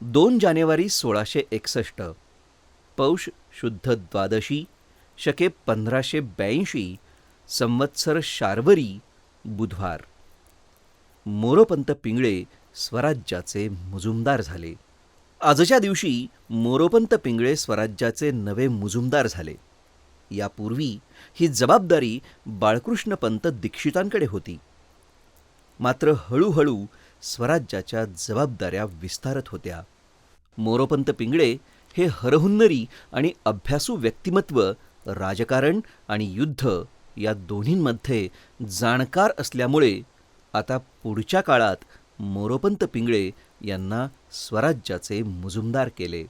दोन जानेवारी सोळाशे एकसष्ट. पौष शुद्ध द्वादशी शके पंधराशे ब्याऐंशी संवत्सर शार्वरी बुधवार. मोरोपंत पिंगळे स्वराज्याचे मुजुमदार झाले. आजच्या दिवशी मोरोपंत पिंगळे स्वराज्याचे नवे मुजुमदार झाले. यापूर्वी ही जबाबदारी बाळकृष्णपंत दीक्षितांकडे होती. मात्र हळूहळू स्वराज्याच्या जबाबदाऱ्या विस्तारत होत्या. मोरोपंत पिंगळे हे हरहुन्नरी आणि अभ्यासू व्यक्तिमत्व राजकारण आणि युद्ध या दोन्हींमध्ये जाणकार असल्यामुळे आता पुढच्या काळात मोरोपंत पिंगळे यांना स्वराज्याचे मुजुमदार केले.